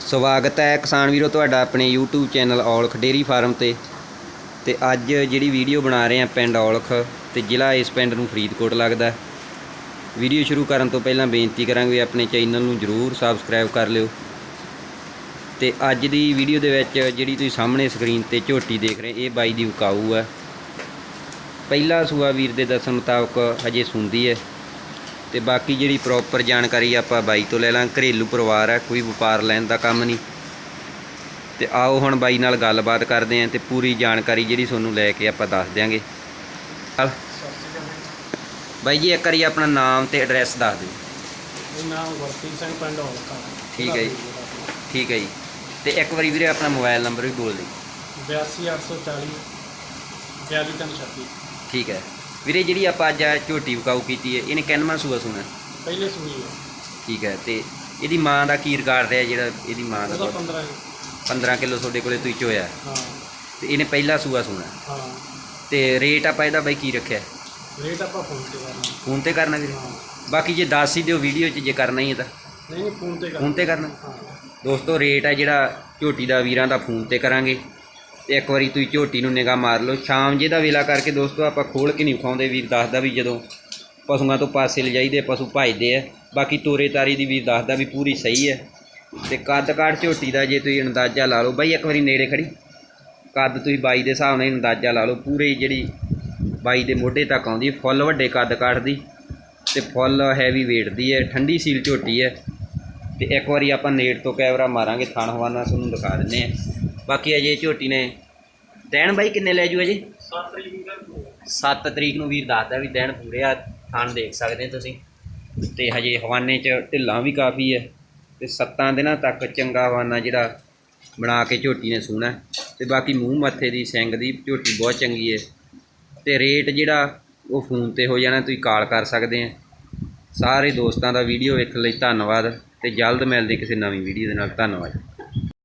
ਸਵਾਗਤ ਹੈ ਕਿਸਾਨ ਵੀਰੋ ਤੁਹਾਡਾ ਆਪਣੇ YouTube channel Aulakh dairy farm ਤੇ। ਤੇ ਅੱਜ ਜਿਹੜੀ ਵੀਡੀਓ ਬਣਾ ਰਹੇ ਆ ਪਿੰਡ ਔਲਖ ਤੇ ਜ਼ਿਲ੍ਹਾ ਇਸ ਪਿੰਡ ਨੂੰ ਫਰੀਦਕੋਟ ਲੱਗਦਾ ਵੀਡੀਓ ਸ਼ੁਰੂ ਕਰਨ ਤੋਂ ਪਹਿਲਾਂ ਬੇਨਤੀ ਕਰਾਂਗੇ ਵੀ ਆਪਣੇ ਚੈਨਲ ਨੂੰ ਜਰੂਰ ਸਬਸਕ੍ਰਾਈਬ ਕਰ ਲਿਓ। ਤੇ ਅੱਜ ਦੀ ਵੀਡੀਓ ਦੇ ਵਿੱਚ ਜਿਹੜੀ ਤੁਸੀਂ ਸਾਹਮਣੇ ਸਕਰੀਨ ਤੇ ਝੋਟੀ ਦੇਖ ਰਹੇ, ਇਹ ਬਾਈ ਦੀ ਉਕਾਊ ਹੈ। ਪਹਿਲਾ ਸੂਆ ਵੀਰ ਦੇ ਦੱਸਣ ਮੁਤਾਬਕ ਹਜੇ ਸੁੰਦੀ ਹੈ। ਤੇ ਬਾਕੀ ਜਿਹੜੀ ਪ੍ਰੋਪਰ ਜਾਣਕਾਰੀ ਆਪਾਂ ਬਾਈ ਤੋਂ ਲੈ ਲਾਂ ਘਰੇਲੂ ਪਰਿਵਾਰ ਹੈ ਕੋਈ ਵਪਾਰ ਲੈਣ ਦਾ ਕੰਮ ਨਹੀਂ। ਤੇ ਆਓ ਹੁਣ ਬਾਈ ਨਾਲ ਗੱਲਬਾਤ ਕਰਦੇ ਆਂ ਤੇ ਪੂਰੀ ਜਾਣਕਾਰੀ ਜਿਹੜੀ ਤੁਹਾਨੂੰ ਲੈ ਕੇ ਆਪਾਂ ਦੱਸ ਦਿਆਂਗੇ। ਬਾਈ ਜੀ ਇੱਕ ਵਾਰੀ ਆਪਣਾ ਨਾਮ ਤੇ ਐਡਰੈਸ ਦੱਸ ਦਿਓ। ਨਾਮ ਗੁਰਪ੍ਰੀਤ ਸਿੰਘ ਪਿੰਡ ਠੀਕ ਹੈ ਜੀ। ਠੀਕ ਹੈ ਜੀ। ਤੇ ਇੱਕ ਵਾਰੀ ਵੀਰੇ ਆਪਣਾ ਮੋਬਾਈਲ ਨੰਬਰ ਵੀ ਬੋਲ ਦਿਓ। 82840 42336 ਠੀਕ ਹੈ। ਵੀਰੇ ਜਿਹੜੀ ਆਪਾਂ ਅੱਜ ਆਹ ਝੋਟੀ ਵਿਕਾਊ ਕੀਤੀ ਹੈ ਇਹਨੇ ਕਿੰਨਵਾਂ ਸੂਆ ਸੁਣਾ ਪਹਿਲੇ ਸੂਈ ਹੈ ਠੀਕ ਹੈ ਤੇ ਇਹਦੀ ਮਾਂ ਦਾ ਕੀ ਰਿਕਾਰਡ ਰਿਹਾ ਜਿਹੜਾ ਇਹਦੀ ਮਾਂ ਦਾ ਉਹਦਾ ਦੁੱਧ? 15 ਹੈ। 15 ਕਿਲੋ ਤੁਹਾਡੇ ਕੋਲੇ ਤੁਸੀਂ ਚੋਇਆ। ਹਾਂ। ਤੇ ਇਹਨੇ ਪਹਿਲਾ ਸੂਆ ਸੁਣਾ ਹਾਂ। ਤੇ ਰੇਟ ਆਪਾਂ ਇਹਦਾ ਬਾਈ ਕੀ ਰੱਖਿਆ? ਰੇਟ ਆਪਾਂ ਫੋਨ ਤੇ ਕਰਨਾ। ਫੋਨ ਤੇ ਕਰਨਾ ਵੀਰੇ? ਹਾਂ। ਬਾਕੀ ਜੇ ਦੱਸ ਹੀ ਦਿਓ ਵੀਡੀਓ 'ਚ ਜੇ ਕਰਨਾ ਹੀ ਹੈ ਤਾਂ। ਨਹੀਂ ਨਹੀਂ ਫੋਨ ਤੇ ਕਰਨਾ ਫੋਨ ਤੇ ਕਰਨਾ। ਹਾਂ। ਦੋਸਤੋ ਰੇਟ ਹੈ ਜਿਹੜਾ ਝੋਟੀ ਦਾ ਵੀਰਾਂ ਦਾ ਫੋਨ ਤੇ ਕਰਾਂਗੇ। ਇੱਕ ਵਾਰੀ ਤੁਸੀਂ ਝੋਟੀ ਨੂੰ ਨਿਗਾਹ ਮਾਰ ਲਓ। ਸ਼ਾਮ ਜੇ ਦਾ ਵੇਲਾ ਕਰਕੇ ਦੋਸਤੋ, ਆਪਾਂ ਖੋਲ ਕੇ ਨਹੀਂ ਵਿਖਾਉਂਦੇ। ਵੀਰ ਦੱਸਦਾ ਵੀ ਜਦੋਂ ਪਸ਼ੂਆਂ ਤੋਂ ਪਾਸੇ ਲਿਜਾਈਦੇ ਪਸ਼ੂ ਭਜਦੇ ਆ। ਬਾਕੀ ਤੋਰੇ ਤਾਰੀ ਦੀ ਵੀਰ ਦੱਸਦਾ ਵੀ ਪੂਰੀ ਸਹੀ ਹੈ ਤੇ ਕੱਦ ਕਾਠ ਝੋਟੀ ਦਾ ਜੇ ਤੁਸੀਂ ਅੰਦਾਜ਼ਾ ਲਾ ਲਓ, ਬਾਈ ਇੱਕ ਵਾਰੀ ਨੇੜੇ ਖੜੀ। ਕੱਦ ਤੁਸੀਂ ਬਾਈ ਦੇ ਹਿਸਾਬ ਨਾਲ ਅੰਦਾਜ਼ਾ ਲਾ ਲਓ, ਪੂਰੇ ਜਿਹੜੀ ਬਾਈ ਦੇ ਮੋਢੇ ਤੱਕ ਆਉਂਦੀ ਫੁੱਲ ਵੱਡੇ ਕੱਦ ਕਾਠ ਦੀ ਤੇ ਫੁੱਲ ਹੈਵੀ weight ਦੀ ਹੈ ਠੰਡੀ ਸੀਲ ਝੋਟੀ ਹੈ ਤੇ ਇੱਕ ਵਾਰੀ ਆਪਾਂ ਨੇੜ ਤੋਂ ਕੈਮਰਾ ਮਾਰਾਂਗੇ ਥਣ ਹਵਾਨਾ ਤੁਹਾਨੂੰ ਦਿਖਾ ਦਿੰਨੇ ਆ। ਬਾਕੀ ਅਜੇ ਝੋਟੀ ਨੇ ਦਿਨ ਬਾਈ ਕਿੰਨੇ ਲੈ ਜੂ? ਅਜੇ 7 ਤਰੀਕ ਨੂੰ। 7 ਤਰੀਕ ਨੂੰ ਵੀਰ ਦੱਸਦਾ ਵੀ ਦਿਨ ਪੂਰੇ ਆ ਥਣ ਦੇਖ ਸਕਦੇ ਤੁਸੀਂ। ਤੇ ਹਜੇ ਹਵਾਨੇ 'ਚ ਢਿੱਲਾਂ ਵੀ ਕਾਫੀ ਹੈ ਤੇ 7 ਦਿਨਾਂ ਤੱਕ ਚੰਗਾ ਹਵਾਨਾ ਜਿਹੜਾ ਬਣਾ ਕੇ ਝੋਟੀ ਨੇ ਸੂਣਾ। ਤੇ ਬਾਕੀ ਮੂੰਹ ਮੱਥੇ ਦੀ ਸਿੰਗ ਦੀ ਝੋਟੀ ਬਹੁਤ ਚੰਗੀ ਹੈ ਤੇ ਰੇਟ ਜਿਹੜਾ ਉਹ ਫੋਨ ਤੇ ਹੋ ਜਾਣਾ ਤੁਸੀਂ ਕਾਲ ਕਰ ਸਕਦੇ ਆ ਸਾਰੇ ਦੋਸਤਾਂ ਦਾ ਵੀਡੀਓ ਵੇਖਣ ਲਈ ਧੰਨਵਾਦ ਤੇ ਜਲਦ ਮਿਲਦੇ ਕਿਸੇ ਨਵੀਂ ਵੀਡੀਓ ਦੇ ਨਾਲ। ਧੰਨਵਾਦ।